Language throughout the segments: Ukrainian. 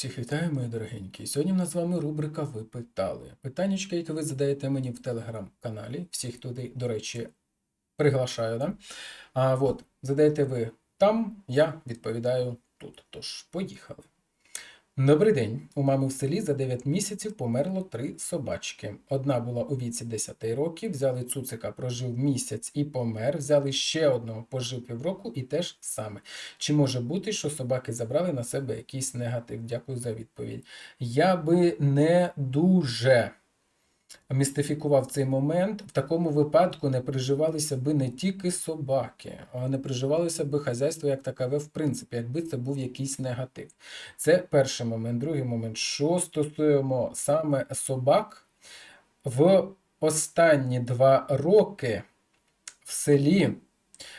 Всіх вітаю, мої дорогенькі. Сьогодні в нас з вами рубрика Ви питали. Питання, яке ви задаєте мені в телеграм-каналі. Всіх туди, до речі, приглашаю. Да? А от, задаєте ви там, я відповідаю тут. Тож, поїхали. Добрий день. У мами в селі за 9 місяців померло три собачки. Одна була у віці 10 років, взяли цуцика, прожив місяць і помер. Взяли ще одного, пожив півроку і теж саме. Чи може бути, що собаки забрали на себе якийсь негатив? Дякую за відповідь. Я би не дуже містифікував цей момент. В такому випадку не приживалися би не тільки собаки, а не приживалося би хазяйство як такове, в принципі, якби це був якийсь негатив. Це перший момент. Другий момент, що стосуємо саме собак, в останні два роки в селі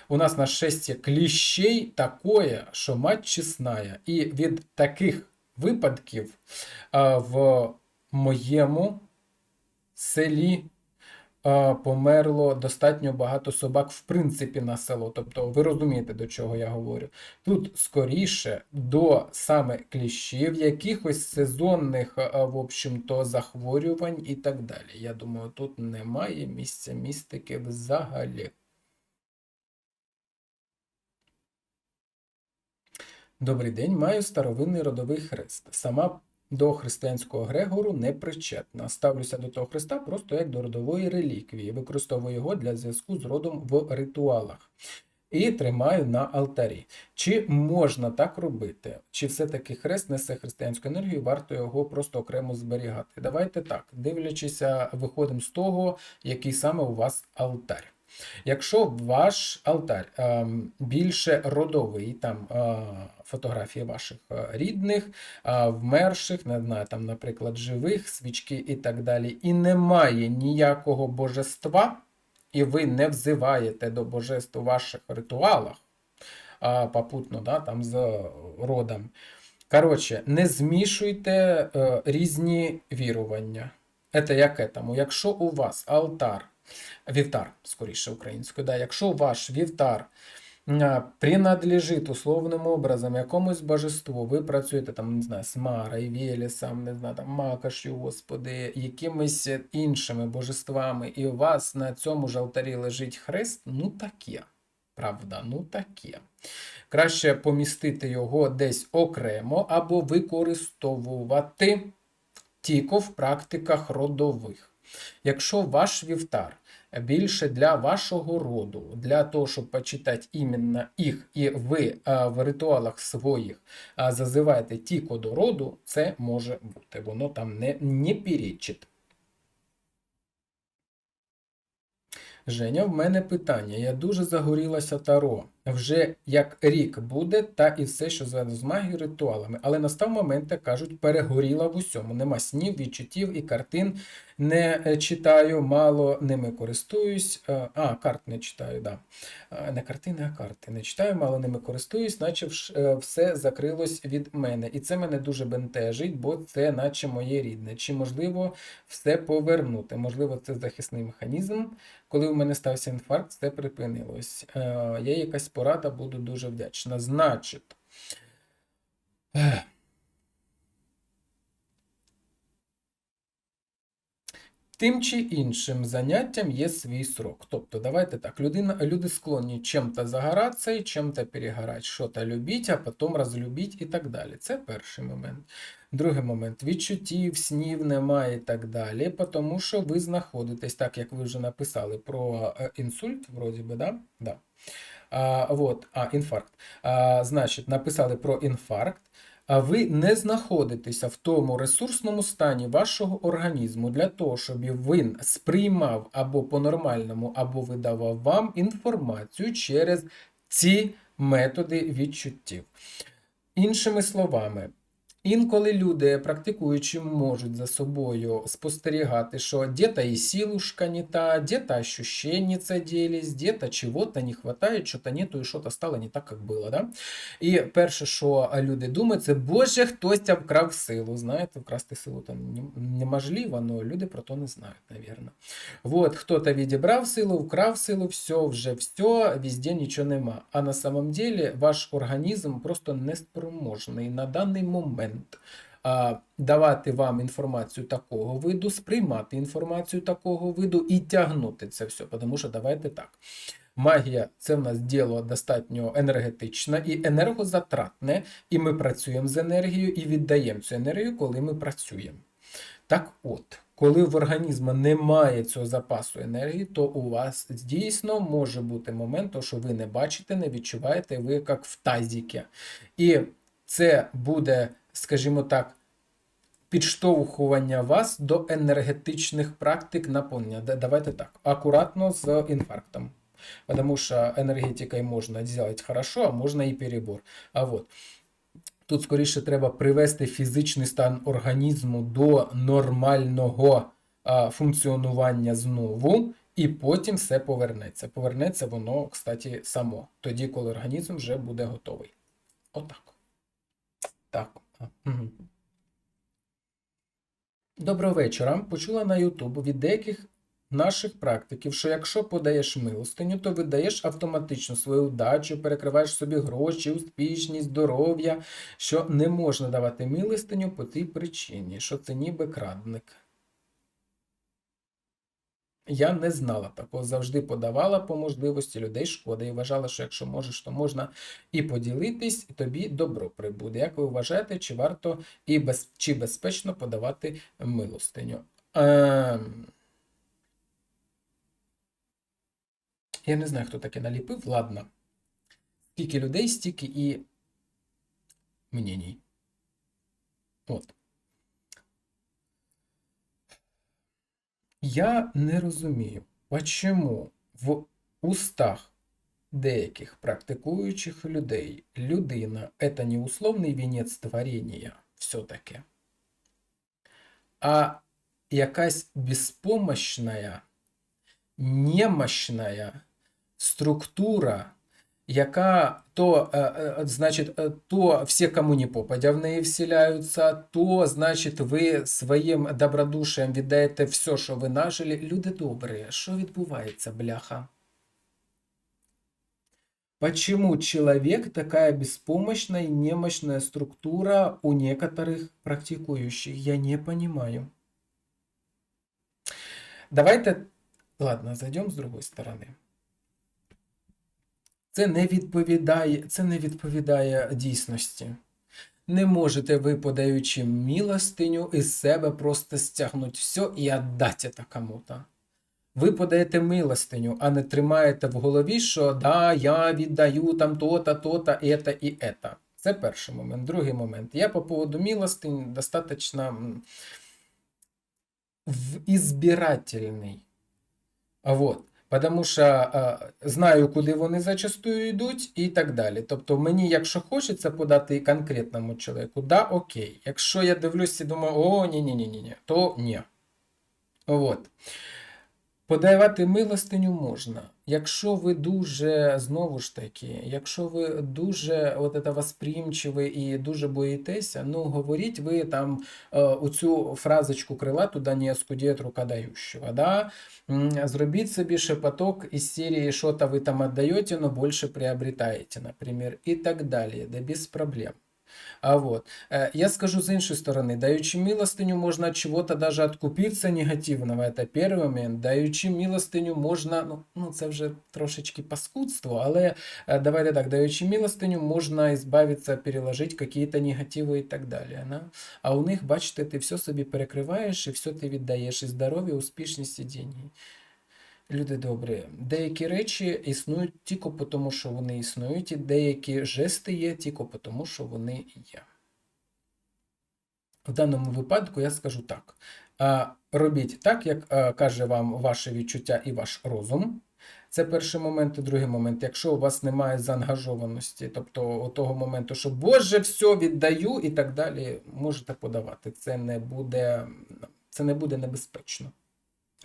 у нас нашестя кліщей такое, що мать чесная. І від таких випадків в моєму селі померло достатньо багато собак, в принципі, на село. Тобто, ви розумієте, до чого я говорю. Тут скоріше до саме кліщів, якихось сезонних, в общем-то, захворювань і так далі. Я думаю, тут немає місця містики взагалі. Добрий день, маю старовинний родовий хрест. Сама до християнського Грегору не причетна. Ставлюся до того хреста просто як до родової реліквії. Використовую його для зв'язку з родом в ритуалах. І тримаю на алтарі. Чи можна так робити? Чи все-таки хрест несе християнську енергію, варто його просто окремо зберігати? Давайте так, дивлячися, виходимо з того, який саме у вас алтар. Якщо ваш алтар ем, більше родовий, там е, фотографії ваших е, рідних, е, вмерших, там, наприклад, живих, свічки і так далі, і немає ніякого божества, і ви не взиваєте до божеств у ваших ритуалах, попутно, да, там з родом. Коротше, не змішуйте різні вірування. Це як етому. Якщо у вас алтар, вівтар, скоріше українською, да, якщо ваш вівтар а, принадлежить условним образом якомусь божеству, ви працюєте там, не знаю, з Марою, Велесом, не знаю, там Макашю, Господи, якимись іншими божествами, і у вас на цьому ж алтарі лежить хрест, ну таке. Правда, ну таке. Краще помістити його десь окремо або використовувати тільки в практиках родових. Якщо ваш вівтар більше для вашого роду, для того, щоб почитати іменно їх, і ви а, в ритуалах своїх а, зазиваєте тільки до роду, це може бути. Воно там не, не перечить. Женя, в мене питання. Я дуже загорілася таро. Вже як рік буде, та і все, що зв'язано з магією, ритуалами. Але настав момент, як кажуть, перегоріла в усьому. Нема снів, відчуттів і картин не е, читаю, мало ними користуюсь. Е, А, карт не читаю, да. Е, Не картини, а карти. Не читаю, мало ними користуюсь, наче все закрилось від мене. І це мене дуже бентежить, бо це наче моє рідне. Чи можливо все повернути? Можливо, це захисний механізм. Коли у мене стався інфаркт, все припинилось. Є якась порада, буду дуже вдячна. Значить. Тим чи іншим заняттям є свій срок. Тобто, давайте так, людина, люди склонні чим-то загоратися і чим-то перегорати, що-то любіть, а потім розлюбіть і так далі. Це перший момент. Другий момент відчуттів, снів немає і так далі, тому що ви знаходитесь, так як ви вже написали про е, інсульт, вроді би, да? Да. А, вот, а, інфаркт. А, значить, написали про інфаркт. А ви не знаходитеся в тому ресурсному стані вашого організму для того, щоб він сприймав або по-нормальному, або видавав вам інформацію через ці методи відчуттів. Іншими словами, інколи люди, практикуючи, можуть за собою спостерігати, що где-то і силушка не та, где-то ощущения делись, где-то чего-то не хватает, что-то нету і що-то стало не так, як було. Да? І перше, що люди думають, це Боже, хтось вкрав силу. Знаєте, вкрасти силу там неможливо, але люди про то не знають, навірно. Вот, хто-то відібрав силу, вкрав силу, все, вже все, везде нічого нема. А на самом деле ваш організм просто неспроможний на даний момент а, давати вам інформацію такого виду, сприймати інформацію такого виду і тягнути це все. Тому що давайте так. Магія це в нас діло достатньо енергетичне і енергозатратне, і ми працюємо з енергією і віддаємо цю енергію, коли ми працюємо. Так от, коли в організму немає цього запасу енергії, то у вас дійсно може бути момент, що ви не бачите, не відчуваєте, ви як в тазіки. І це буде, скажімо так, підштовхування вас до енергетичних практик наповнення. Давайте так, акуратно з інфарктом. Потому что энергетикой можно сделать хорошо, а можна і перебор. А вот тут скоріше треба привести фізичний стан організму до нормального а, функціонування знову, і потім все повернеться. Повернеться воно, кстати, само, тоді, коли організм вже буде готовий. Отак. Так. Доброго вечора. Почула на YouTube від деяких наших практиків, що якщо подаєш милостиню, то видаєш автоматично свою вдачу, перекриваєш собі гроші, успішність, здоров'я, що не можна давати милостиню по тій причині, що це ніби крадник. Я не знала такого, завжди подавала по можливості людей шкода і вважала, що якщо можеш, то можна і поділитись, і тобі добро прибуде. Як ви вважаєте, чи варто і без, чи безпечно подавати милостиню? Ем... Я не знаю, хто таке наліпив, ладно. Скільки людей, стільки і мненій. От. Я не розумію, чому в устах деяких практикуючих людей людина это не условний вінець творіння все-таки, а якась безпомощная, немощная структура, яка то, е, е, значить, е, то всі, кому не попадя в неї вселяються, то, значить, ви своїм добродушием віддаєте все, що ви нажили. Люди добрі, що відбувається, бляха? Почему человек такая беспомощная и немощная структура у некоторых практикующих? Я не понимаю. Давайте, ладно, зайдем з другої сторони. Це не відповідає, це не відповідає дійсності. Не можете ви, подаючи милостиню, із себе просто стягнути все і віддати це кому-то. Ви подаєте милостиню, а не тримаєте в голові, що да, я віддаю там то-то, то-то, ета і ета. Це перший момент. Другий момент. Я по поводу милостинь в избирательный. А Вот. Потому що е, знаю, куди вони зачастую йдуть, і так далі. Тобто, мені, якщо хочеться подати конкретному чоловіку, да, окей. Якщо я дивлюся і думаю, о, ні-ні-ні, то ні. От. Подавати милостиню можна. Якщо ви дуже, знову ж таки, якщо ви дуже от это восприимчиві і дуже боїтеся, ну говоріть ви там е, оцю фразочку крилату Даніеску дієт рука дающего, да? Зробіть собі шепоток із серії «Що-то ви там отдаєте, но більше приобретаєте», наприклад, і так далі, да без проблем. А вот. Э, Я скажу с іншої сторони, даючи милостиню, можно от чего-то даже откупиться негативного. Это первый момент. Даючи милостиню, можна, ну, ну це вже трошечки паскудство, але е, давайте так, даючи милостиню, можна избавиться, переложить какие-то негативи і так далі. Да? А у них, бачите, ти все собі перекриваєш і все ти віддаєш, і здоров'я, успішність і деньги. Люди добрі, деякі речі існують тільки по тому, що вони існують, і деякі жести є тільки по тому, що вони є. В даному випадку я скажу так: робіть так, як каже вам ваше відчуття і ваш розум. Це перший момент, і другий момент. Якщо у вас немає заангажованості, тобто того моменту, що Боже, все віддаю і так далі, можете подавати. Це не буде, це не буде небезпечно.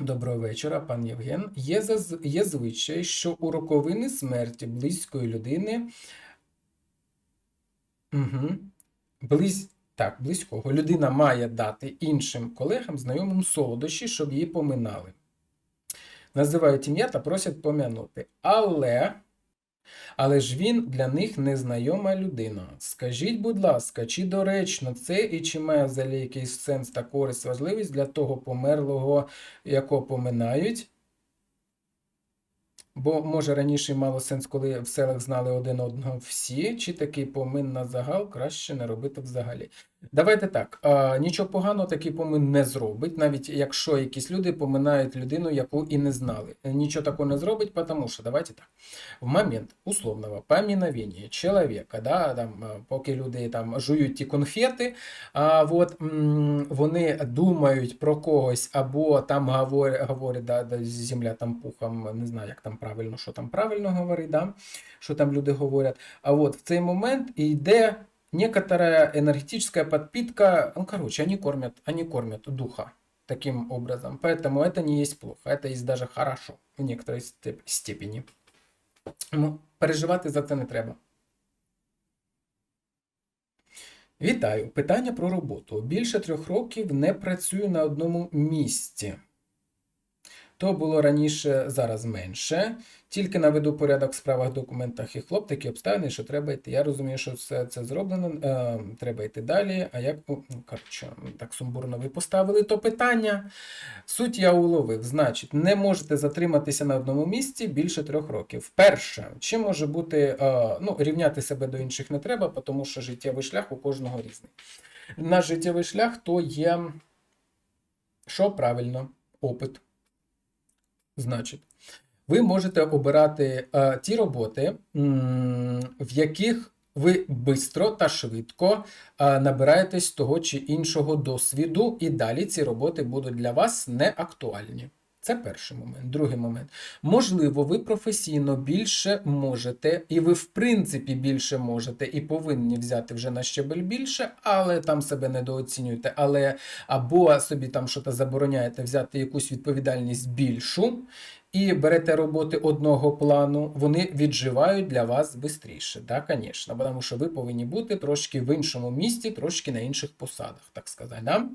Доброго вечора, пан Євген. Є, заз... Є звичай, що у роковини смерті близької людини. Угу. Близь... Так, близького людина має дати іншим колегам знайомим солодощі, щоб її поминали. Називають ім'я та просять пом'янути. Але Але ж він для них незнайома людина. Скажіть, будь ласка, чи доречно це і чи має взагалі якийсь сенс та користь, важливість для того померлого, якого поминають? Бо, може, раніше мало сенс, коли в селах знали один одного всі, чи такий помин на загал краще не робити взагалі. Давайте так, нічого поганого такий помин не зробить, навіть якщо якісь люди поминають людину, яку і не знали. Нічого такого не зробить, тому що, давайте так, в момент условного поминовения чоловіка, да, там, поки люди там жують ті конфети, а, от, м, вони думають про когось, або там говорять, говорять да, да, земля там пухом, не знаю, як там правильно, що там правильно говорить, да, що там люди говорять. А от в цей момент йде некоторая энергетическая подпитка, ну, короче, они кормят, они кормят духа таким образом. Поэтому это не есть плохо, это есть даже хорошо в некоторой степ- степени. Ну, переживати за це не треба. Вітаю! Питання про роботу. Більше трьох років не працюю на одному місці. То було раніше, зараз менше. Тільки наведу порядок в справах, документах і хлоп, такі обставини, що треба йти. Я розумію, що все це зроблено, е, треба йти далі. А як, ну, коротше, так сумбурно ви поставили то питання. Суть я уловив. Значить, не можете затриматися на одному місці більше трьох років. Перше, чи може бути, е, ну, рівняти себе до інших не треба, тому що життєвий шлях у кожного різний. Наш життєвий шлях то є, що правильно, опит. Значить, ви можете обирати е, ті роботи, м, в яких ви бистро та швидко е, набираєтесь того чи іншого досвіду, і далі ці роботи будуть для вас не актуальні. Це перший момент. Другий момент. Можливо, ви професійно більше можете, і ви, в принципі, більше можете і повинні взяти вже на щебель більше, але там себе недооцінюєте, але або собі там щось забороняєте взяти якусь відповідальність більшу, і берете роботи одного плану, вони відживають для вас швидше. Да, звісно, тому що ви повинні бути трошки в іншому місці, трошки на інших посадах, так сказати. Да?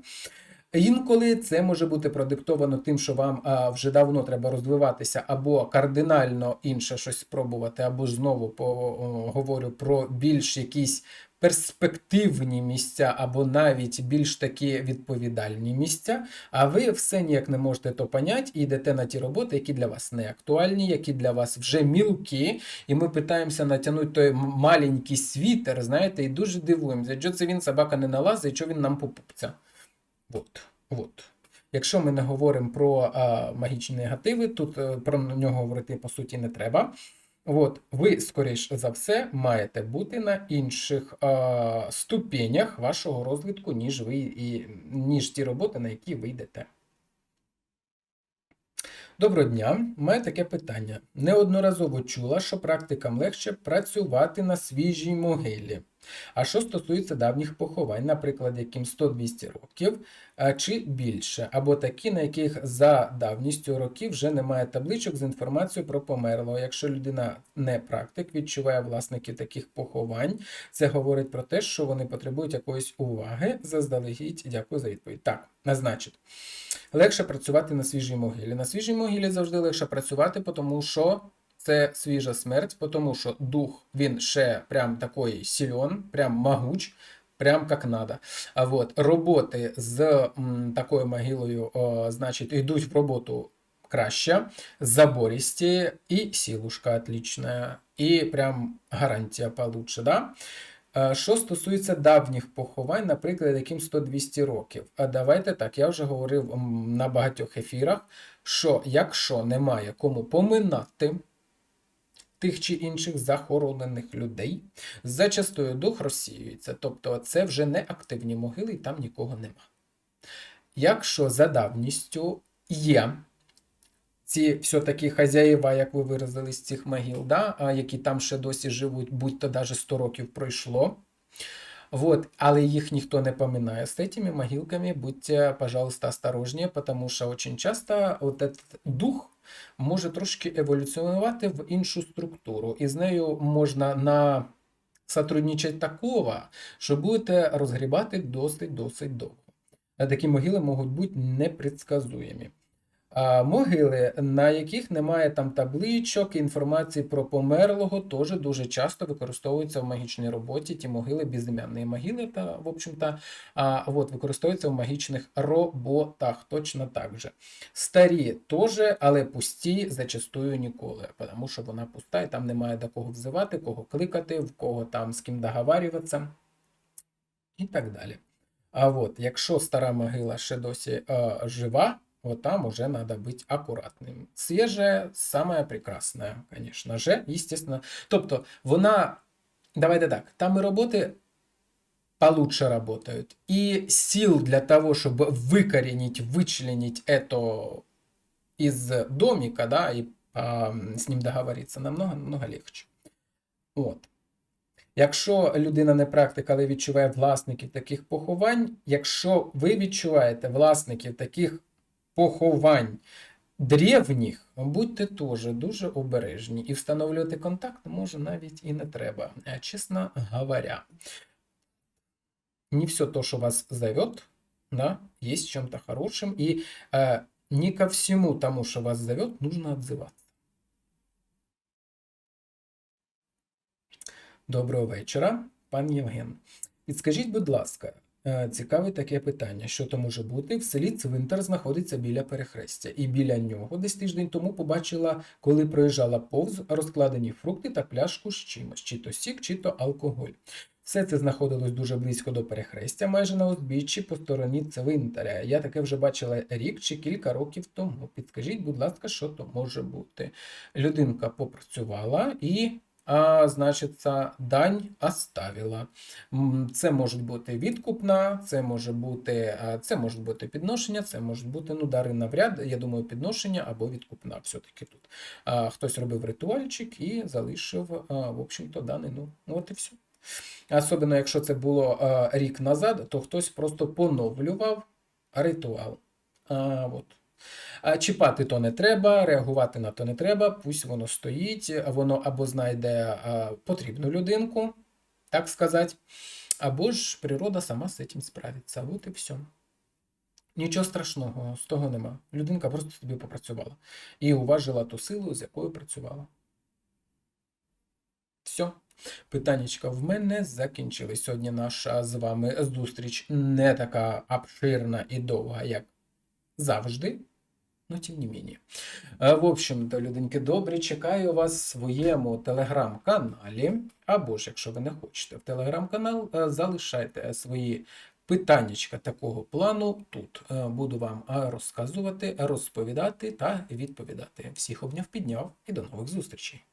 Інколи це може бути продиктовано тим, що вам а, вже давно треба розвиватися, або кардинально інше щось спробувати, або знову по, о, говорю про більш якісь перспективні місця, або навіть більш такі відповідальні місця. А ви все ніяк не можете то поняти і йдете на ті роботи, які для вас не актуальні, які для вас вже мілкі. І ми питаємося натягнути той маленький світер, знаєте, і дуже дивуємося, що це він собака не налазить, що він нам попупця. От, от. Якщо ми не говоримо про а, магічні негативи, тут е, про нього говорити по суті не треба. От, ви, скоріш за все, маєте бути на інших е, ступенях вашого розвитку, ніж ви і ніж ті роботи, на які ви йдете. Доброго дня, маю таке питання. Неодноразово чула, що практикам легше працювати на свіжій могилі. А що стосується давніх поховань, наприклад, яким 100-200 років чи більше, або такі, на яких за давністю років вже немає табличок з інформацією про померлого. Якщо людина не практик, відчуває власників таких поховань, це говорить про те, що вони потребують якоїсь уваги. Заздалегідь, дякую за відповідь. Так, значить, легше працювати на свіжій могилі. На свіжій могилі завжди легше працювати, тому що це свіжа смерть, тому що дух він ще прям такий сильон, прям могуч, прям як надо. А от роботи з м, такою могилою, о, значить, йдуть в роботу краще, забористі і сілушка отличная, і прям гарантія получше, да? Е, Що стосується давніх поховань, наприклад, яким 100-200 років. А давайте так, я вже говорив на багатьох ефірах, що якщо немає кому поминати тих чи інших захоронених людей, зачастую дух розсіюється. Тобто це вже не активні могили, і там нікого нема. Якщо за давністю є ці все-таки хазяїва, як ви виразили, з цих могил, да, які там ще досі живуть, будь-то навіть 100 років пройшло. Вот, але їх ніхто не поминає. З цими могилками будьте, пожалуйста, осторожнее, потому що очень часто вот этот дух може трошки еволюціонувати в іншу структуру, і з нею можна на сотрудничать такого, що будете розгрібати досить-досить довго. Такі могили можуть бути непредсказуємі. А, могили, на яких немає там табличок, інформації про померлого, теж дуже часто використовуються в магічній роботі. Ті могили, безім'янні могили, та, в общем-то, а, от, використовуються в магічних роботах. Точно так же. Старі теж, але пусті зачастую ніколи, тому що вона пуста, і там немає до кого взивати, кого кликати, в кого там з ким договарюватися і так далі. А от, якщо стара могила ще досі е, жива, вот там уже надо быть акуратним. Свіже самое прекрасное, конечно же, естественно. Тобто, вона, давайте так, там і роботи получше работают, и сил для того, чтобы выкоренить, вычленить это из домика, да, и а, с ним договориться, намного-намного легче. От. Якщо людина не практик, але відчуває власників таких поховань, якщо ви відчуваєте власників таких поховань древніх, будьте теж дуже обережні. І встановлювати контакт може навіть і не треба, е, чесно говоря. Не все то, что вас зовет, да, есть чем-то хорошим, и э, не ко всему тому, что вас зовет, нужно отзываться. Доброго вечора, пан Євген. Підскажіть, будь ласка, е, цікаве таке питання. Що то може бути? В селі цвинтар знаходиться біля перехрестя, і біля нього десь тиждень тому побачила, коли проїжджала повз розкладені фрукти та пляшку з чимось, чи то сік, чи то алкоголь. Все це знаходилось дуже близько до перехрестя, майже на узбіччі по стороні цвинтаря. Я таке вже бачила рік чи кілька років тому. Підскажіть, будь ласка, що то може бути? Людинка попрацювала і а, значиться, дань оставила. Це може бути відкупна, це може бути, це може бути підношення, це може бути ну, дари навряд, я думаю, підношення або відкупна все-таки тут. А, Хтось робив ритуальчик і залишив, а, в общем-то, данину. Ну, от і все. Особливо, якщо це було а, рік назад, то хтось просто поновлював ритуал. А, от. Чіпати то не треба, реагувати на то не треба, пусть воно стоїть, воно або знайде потрібну людинку, так сказати, або ж природа сама з цим справиться. От і все. Нічого страшного з того нема. Людинка просто тобі попрацювала і уважила ту силу, з якою працювала. Все. Питаннячка в мене закінчились. Сьогодні наша з вами зустріч не така обширна і довга, як завжди. Ну, тим не мені. В общем-то, людинки добрі, чекаю вас в своєму телеграм-каналі. Або ж, якщо ви не хочете в телеграм-канал, е, залишайте свої питаннячка такого плану тут. Е, Буду вам е, розказувати, розповідати та відповідати. Всіх обняв, підняв і до нових зустрічей.